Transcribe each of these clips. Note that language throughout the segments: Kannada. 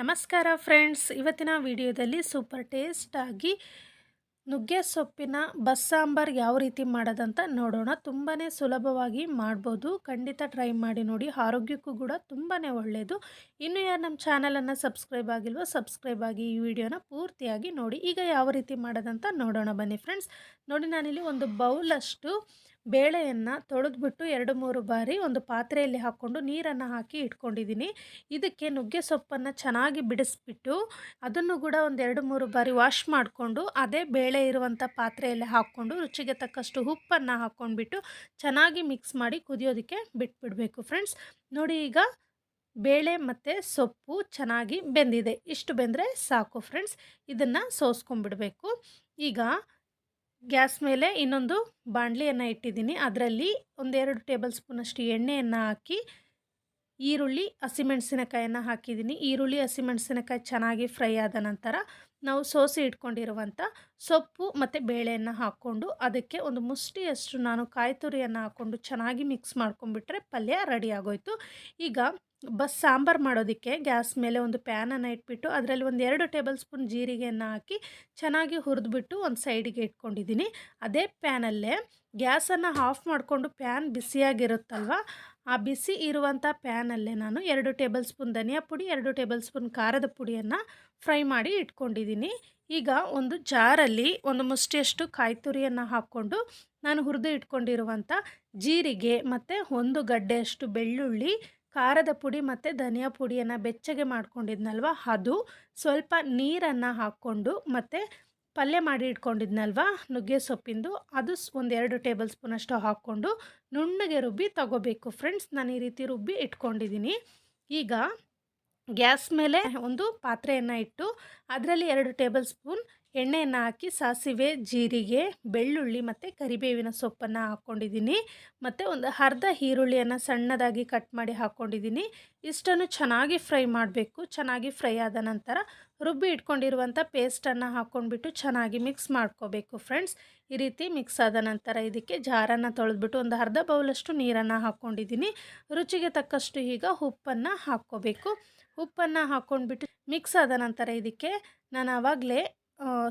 ನಮಸ್ಕಾರ ಫ್ರೆಂಡ್ಸ್. ಇವತ್ತಿನ ವಿಡಿಯೋದಲ್ಲಿ ಸೂಪರ್ ಟೇಸ್ಟಾಗಿ ನುಗ್ಗೆ ಸೊಪ್ಪಿನ ಬಸ್ಸಾಂಬಾರ್ ಯಾವ ರೀತಿ ಮಾಡೋದಂತ ನೋಡೋಣ. ತುಂಬಾ ಸುಲಭವಾಗಿ ಮಾಡ್ಬೋದು. ಖಂಡಿತ ಟ್ರೈ ಮಾಡಿ ನೋಡಿ. ಆರೋಗ್ಯಕ್ಕೂ ಕೂಡ ತುಂಬಾ ಒಳ್ಳೆಯದು ಇನ್ನು ಯಾರು ನಮ್ಮ ಚಾನಲನ್ನು ಸಬ್ಸ್ಕ್ರೈಬ್ ಆಗಿಲ್ವೋ, ಸಬ್ಸ್ಕ್ರೈಬ್ ಆಗಿ ಈ ವಿಡಿಯೋನ ಪೂರ್ತಿಯಾಗಿ ನೋಡಿ. ಈಗ ಯಾವ ರೀತಿ ಮಾಡೋದಂತ ನೋಡೋಣ ಬನ್ನಿ ಫ್ರೆಂಡ್ಸ್. ನೋಡಿ, ನಾನಿಲ್ಲಿ ಒಂದು ಬೌಲಷ್ಟು ಬೇಳೆಯನ್ನು ತೊಳೆದ್ಬಿಟ್ಟು ಎರಡು ಮೂರು ಬಾರಿ ಒಂದು ಪಾತ್ರೆಯಲ್ಲಿ ಹಾಕ್ಕೊಂಡು ನೀರನ್ನು ಹಾಕಿ ಇಟ್ಕೊಂಡಿದ್ದೀನಿ. ಇದಕ್ಕೆ ನುಗ್ಗೆ ಸೊಪ್ಪನ್ನು ಚೆನ್ನಾಗಿ ಬಿಡಿಸ್ಬಿಟ್ಟು ಅದನ್ನು ಕೂಡ ಒಂದು ಎರಡು ಮೂರು ಬಾರಿ ವಾಶ್ ಮಾಡಿಕೊಂಡು ಅದೇ ಬೇಳೆ ಇರುವಂಥ ಪಾತ್ರೆಯಲ್ಲಿ ಹಾಕ್ಕೊಂಡು ರುಚಿಗೆ ತಕ್ಕಷ್ಟು ಉಪ್ಪನ್ನು ಹಾಕ್ಕೊಂಡ್ಬಿಟ್ಟು ಚೆನ್ನಾಗಿ ಮಿಕ್ಸ್ ಮಾಡಿ ಕುದಿಯೋದಕ್ಕೆ ಬಿಟ್ಬಿಡಬೇಕು ಫ್ರೆಂಡ್ಸ್. ನೋಡಿ ಈಗ ಬೇಳೆ ಮತ್ತು ಸೊಪ್ಪು ಚೆನ್ನಾಗಿ ಬೆಂದಿದೆ. ಇಷ್ಟು ಬೆಂದರೆ ಸಾಕು ಫ್ರೆಂಡ್ಸ್. ಇದನ್ನು ಸೋಸ್ಕೊಂಡ್ಬಿಡಬೇಕು. ಈಗ ಗ್ಯಾಸ್ ಮೇಲೆ ಇನ್ನೊಂದು ಬಾಣಲಿಯನ್ನು ಇಟ್ಟಿದ್ದೀನಿ. ಅದರಲ್ಲಿ ಒಂದೆರಡು ಟೇಬಲ್ ಸ್ಪೂನಷ್ಟು ಎಣ್ಣೆಯನ್ನು ಹಾಕಿ, ಈರುಳ್ಳಿ ಹಸಿಮೆಣಸಿನಕಾಯನ್ನು ಹಾಕಿದ್ದೀನಿ. ಈರುಳ್ಳಿ ಹಸಿಮೆಣಸಿನಕಾಯಿ ಚೆನ್ನಾಗಿ ಫ್ರೈ ಆದ ನಂತರ ನಾವು ಸೋಸಿ ಇಟ್ಕೊಂಡಿರುವಂಥ ಸೊಪ್ಪು ಮತ್ತು ಬೇಳೆಯನ್ನು ಹಾಕ್ಕೊಂಡು ಅದಕ್ಕೆ ಒಂದು ಮುಷ್ಟಿಯಷ್ಟು ನಾನು ಕಾಯಿ ತುರಿಯನ್ನು ಹಾಕ್ಕೊಂಡು ಚೆನ್ನಾಗಿ ಮಿಕ್ಸ್ ಮಾಡ್ಕೊಂಡ್ಬಿಟ್ರೆ ಪಲ್ಯ ರೆಡಿ ಆಗೋಯಿತು. ಈಗ ಬಸ್ ಸಾಂಬಾರು ಮಾಡೋದಕ್ಕೆ ಗ್ಯಾಸ್ ಮೇಲೆ ಒಂದು ಪ್ಯಾನನ್ನು ಇಟ್ಬಿಟ್ಟು ಅದರಲ್ಲಿ ಒಂದು ಎರಡು ಟೇಬಲ್ ಸ್ಪೂನ್ ಜೀರಿಗೆಯನ್ನು ಹಾಕಿ ಚೆನ್ನಾಗಿ ಹುರಿದ್ಬಿಟ್ಟು ಒಂದು ಸೈಡಿಗೆ ಇಟ್ಕೊಂಡಿದ್ದೀನಿ. ಅದೇ ಪ್ಯಾನಲ್ಲೇ ಗ್ಯಾಸನ್ನು ಆಫ್ ಮಾಡಿಕೊಂಡು ಪ್ಯಾನ್ ಬಿಸಿಯಾಗಿರುತ್ತಲ್ವ? ಆ ಬಿಸಿ ಇರುವಂಥ ಪ್ಯಾನಲ್ಲೇ ನಾನು ಎರಡು ಟೇಬಲ್ ಸ್ಪೂನ್ ಧನಿಯಾ ಪುಡಿ, ಎರಡು ಟೇಬಲ್ ಸ್ಪೂನ್ ಖಾರದ ಪುಡಿಯನ್ನು ಫ್ರೈ ಮಾಡಿ ಇಟ್ಕೊಂಡಿದ್ದೀನಿ. ಈಗ ಒಂದು ಜಾರಲ್ಲಿ ಒಂದು ಮುಷ್ಟಿಯಷ್ಟು ಕಾಯಿ ತುರಿಯನ್ನು ಹಾಕ್ಕೊಂಡು ನಾನು ಹುರಿದು ಇಟ್ಕೊಂಡಿರುವಂಥ ಜೀರಿಗೆ ಮತ್ತು ಒಂದು ಗಡ್ಡೆಯಷ್ಟು ಬೆಳ್ಳುಳ್ಳಿ ಖಾರದ ಪುಡಿ ಮತ್ತು ಧನಿಯಾ ಪುಡಿಯನ್ನು ಬೆಚ್ಚಗೆ ಮಾಡ್ಕೊಂಡಿದ್ನಲ್ವ? ಅದು ಸ್ವಲ್ಪ ನೀರನ್ನು ಹಾಕ್ಕೊಂಡು ಮತ್ತು ಪಲ್ಯ ಮಾಡಿ ಇಟ್ಕೊಂಡಿದ್ನಲ್ವ ನುಗ್ಗೆ ಸೊಪ್ಪಿಂದು? ಅದು ಒಂದೆರಡು ಟೇಬಲ್ ಸ್ಪೂನಷ್ಟು ಹಾಕ್ಕೊಂಡು ನುಣ್ಣಗೆ ರುಬ್ಬಿ ತಗೋಬೇಕು. ಫ್ರೆಂಡ್ಸ್, ನಾನು ಈ ರೀತಿ ರುಬ್ಬಿ ಇಟ್ಕೊಂಡಿದ್ದೀನಿ ಈಗ ಗ್ಯಾಸ್ ಮೇಲೆ ಒಂದು ಪಾತ್ರೆಯನ್ನು ಇಟ್ಟು ಅದರಲ್ಲಿ ಎರಡು ಟೇಬಲ್ ಸ್ಪೂನ್ ಎಣ್ಣೆಯನ್ನು ಹಾಕಿ ಸಾಸಿವೆ, ಜೀರಿಗೆ, ಬೆಳ್ಳುಳ್ಳಿ ಮತ್ತು ಕರಿಬೇವಿನ ಸೊಪ್ಪನ್ನು ಹಾಕ್ಕೊಂಡಿದ್ದೀನಿ. ಮತ್ತು ಒಂದು ಅರ್ಧ ಈರುಳ್ಳಿಯನ್ನು ಸಣ್ಣದಾಗಿ ಕಟ್ ಮಾಡಿ ಹಾಕ್ಕೊಂಡಿದ್ದೀನಿ. ಇಷ್ಟನ್ನು ಚೆನ್ನಾಗಿ ಫ್ರೈ ಮಾಡಬೇಕು. ಚೆನ್ನಾಗಿ ಫ್ರೈ ಆದ ನಂತರ ರುಬ್ಬಿ ಇಟ್ಕೊಂಡಿರುವಂಥ ಪೇಸ್ಟನ್ನು ಹಾಕ್ಕೊಂಡ್ಬಿಟ್ಟು ಚೆನ್ನಾಗಿ ಮಿಕ್ಸ್ ಮಾಡ್ಕೋಬೇಕು ಫ್ರೆಂಡ್ಸ್ ಈ ರೀತಿ ಮಿಕ್ಸ್ ಆದ ನಂತರ ಇದಕ್ಕೆ ಜಾರನ್ನು ತೊಳೆದ್ಬಿಟ್ಟು ಒಂದು ಅರ್ಧ ಬೌಲಷ್ಟು ನೀರನ್ನು ಹಾಕ್ಕೊಂಡಿದ್ದೀನಿ. ರುಚಿಗೆ ತಕ್ಕಷ್ಟು ಈಗ ಉಪ್ಪನ್ನು ಹಾಕ್ಕೋಬೇಕು. ಉಪ್ಪನ್ನು ಹಾಕ್ಕೊಂಡ್ಬಿಟ್ಟು ಮಿಕ್ಸ್ ಆದ ನಂತರ ಇದಕ್ಕೆ ನಾನು ಆವಾಗಲೇ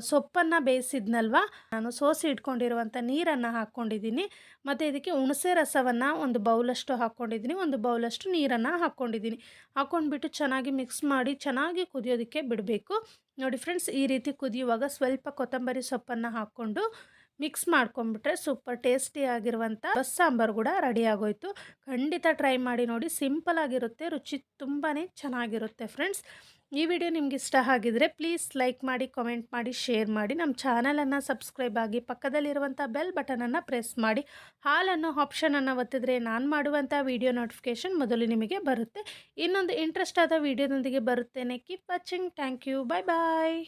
ಸೊಪ್ಪನ್ನು ಬೇಯಿಸಿದ್ನಲ್ವ? ನಾನು ಸೋಸಿ ಇಟ್ಕೊಂಡಿರುವಂಥ ನೀರನ್ನು ಹಾಕ್ಕೊಂಡಿದ್ದೀನಿ. ಮತ್ತು ಇದಕ್ಕೆ ಹುಣಸೆ ರಸವನ್ನು ಒಂದು ಬೌಲಷ್ಟು ಹಾಕ್ಕೊಂಡಿದ್ದೀನಿ. ಒಂದು ಬೌಲಷ್ಟು ನೀರನ್ನು ಹಾಕ್ಕೊಂಡಿದ್ದೀನಿ. ಹಾಕ್ಕೊಂಡ್ಬಿಟ್ಟು ಚೆನ್ನಾಗಿ ಮಿಕ್ಸ್ ಮಾಡಿ ಚೆನ್ನಾಗಿ ಕುದಿಯೋದಕ್ಕೆ ಬಿಡಬೇಕು. ನೋಡಿ ಫ್ರೆಂಡ್ಸ್, ಈ ರೀತಿ ಕುದಿಯುವಾಗ ಸ್ವಲ್ಪ ಕೊತ್ತಂಬರಿ ಸೊಪ್ಪನ್ನು ಹಾಕ್ಕೊಂಡು ಮಿಕ್ಸ್ ಮಾಡ್ಕೊಂಬಿಟ್ರೆ ಸೂಪರ್ ಟೇಸ್ಟಿ ಆಗಿರುವಂಥ ಬಸ್ ಸಾಂಬಾರು ಕೂಡ ರೆಡಿ ಆಗೋಯ್ತು. ಖಂಡಿತ ಟ್ರೈ ಮಾಡಿ ನೋಡಿ. ಸಿಂಪಲ್ ಆಗಿರುತ್ತೆ, ರುಚಿ ತುಂಬಾ ಚೆನ್ನಾಗಿರುತ್ತೆ ಫ್ರೆಂಡ್ಸ್. ಈ ವಿಡಿಯೋ ನಿಮ್ಗೆ ಇಷ್ಟ ಆಗಿದ್ರೆ ಪ್ಲೀಸ್ ಲೈಕ್ ಮಾಡಿ, ಕಾಮೆಂಟ್ ಮಾಡಿ, ಶೇರ್ ಮಾಡಿ. ನಮ್ಮ ಚಾನಲನ್ನು ಸಬ್ಸ್ಕ್ರೈಬ್ ಆಗಿ ಪಕ್ಕದಲ್ಲಿರುವಂಥ ಬೆಲ್ ಬಟನನ್ನು ಪ್ರೆಸ್ ಮಾಡಿ. ಹಾಲನ್ನು, ಆಪ್ಷನನ್ನು ಒತ್ತಿದ್ರೆ ನಾನು ಮಾಡುವಂಥ ವಿಡಿಯೋ ನೋಟಿಫಿಕೇಷನ್ ಮೊದಲು ನಿಮಗೆ ಬರುತ್ತೆ. ಇನ್ನೊಂದು ಇಂಟ್ರೆಸ್ಟ್ ಆದ ವಿಡಿಯೋದೊಂದಿಗೆ ಬರುತ್ತೇನೆ. Keep watching. Thank you. Bye bye.